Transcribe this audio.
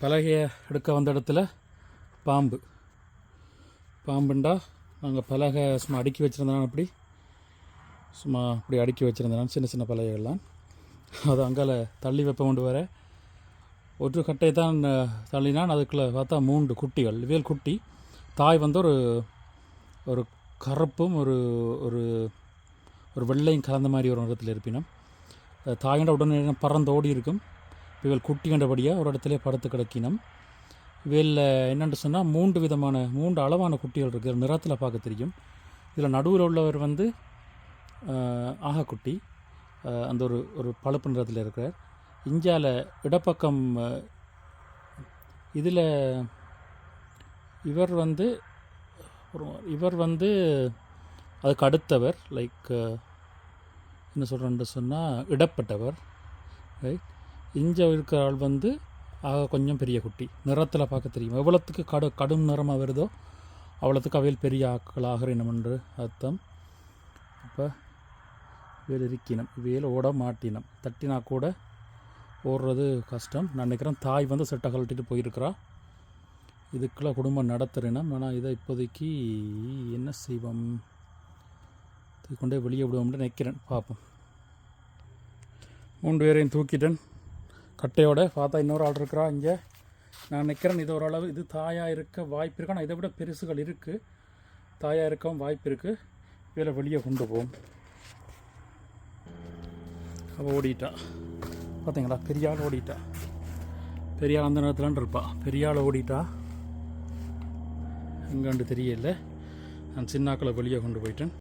பலகையை எடுக்க வந்த இடத்துல பாம்பு. பாம்புண்டா நாங்கள் பலகை சும்மா அடுக்கி வச்சுருந்தோம் அப்படி. சும்மா அப்படி அடுக்கி வச்சுருந்தேன் சின்ன சின்ன பலகைகள்லாம். அது அங்கால தள்ளி வைப்ப கொண்டு வர. ஒரு கட்டை தான் தள்ளினான். அதுக்குள்ளே பார்த்தா மூன்று குட்டிகள். வேல் குட்டி. தாய் வந்து ஒரு ஒரு கருப்பும் ஒரு ஒரு ஒரு வெள்ளையும் கலந்த மாதிரி ஒரு நிறத்தில் இருப்பினும். தாயோட உடனே பறந்து ஓடி இருக்கும் இவள் குட்டி கண்டபடியாக ஒரு இடத்துல படுத்து கிடக்கினம் இவையில் என்னென்னு சொன்னால் மூன்று விதமான மூன்று அளவான குட்டிகள் இருக்குது நிறத்தில் பார்க்க தெரியும். இதில் நடுவில் உள்ளவர் வந்து ஆகக்குட்டி. அந்த ஒரு ஒரு பழுப்பு நிறத்தில் இருக்கிறார். இந்தியாவில் இடப்பக்கம் இதில் இவர் வந்து இவர் வந்து அதுக்கு அடுத்தவர் லைக் என்ன சொல்கிறேன்னு சொன்னால் இடப்பட்டவர். ரைட்? இங்கே இருக்கிற ஆள் வந்து ஆக கொஞ்சம் பெரிய குட்டி. நிறத்தில் பார்க்க தெரியும். எவ்வளோத்துக்கு கடு கடும் நிறமாக வருதோ அவ்வளோத்துக்கு அவையில் பெரிய ஆக்கள் ஆகிறேனும் என்று அர்த்தம். அப்போ வேல் இருக்கினம். வேல் ஓட மாட்டினம். தட்டினா கூட ஓடுறது கஷ்டம். நான் நினைக்கிறேன் தாய் வந்து செட்டை கழட்டிட்டு போயிருக்கிறா. இதுக்கெல்லாம் குடும்பம் நடத்துறேனம். ஆனால் இதை இப்போதைக்கு என்ன செய்வோம்? தூக்கி கொண்டே வெளியே விடுவோம்னு நினைக்கிறேன். பார்ப்போம். மூன்று பேரையும் தூக்கிட்டேன். கட்டையோட பார்த்தா இன்னொரு ஆள் இருக்கிறா இங்கே. நான் நிற்கிறேன் இது ஓரளவு இது தாயாக இருக்க வாய்ப்பு இருக்கு. ஆனால் இதை விட பெருசுகள் இருக்குது தாயாக இருக்கவும் வாய்ப்பு இருக்குது இதில் வெளியே கொண்டு போவோம். அவள் ஓடிட்டா. பார்த்தீங்களா பெரிய ஆள் ஓடிட்டா. பெரிய ஆள் அந்த நேரத்துலான் இருப்பா. பெரிய ஆள் ஓடிட்டா. எங்காண்டு தெரியல. நான் சின்னாக்களை வெளியே கொண்டு போயிட்டேன்.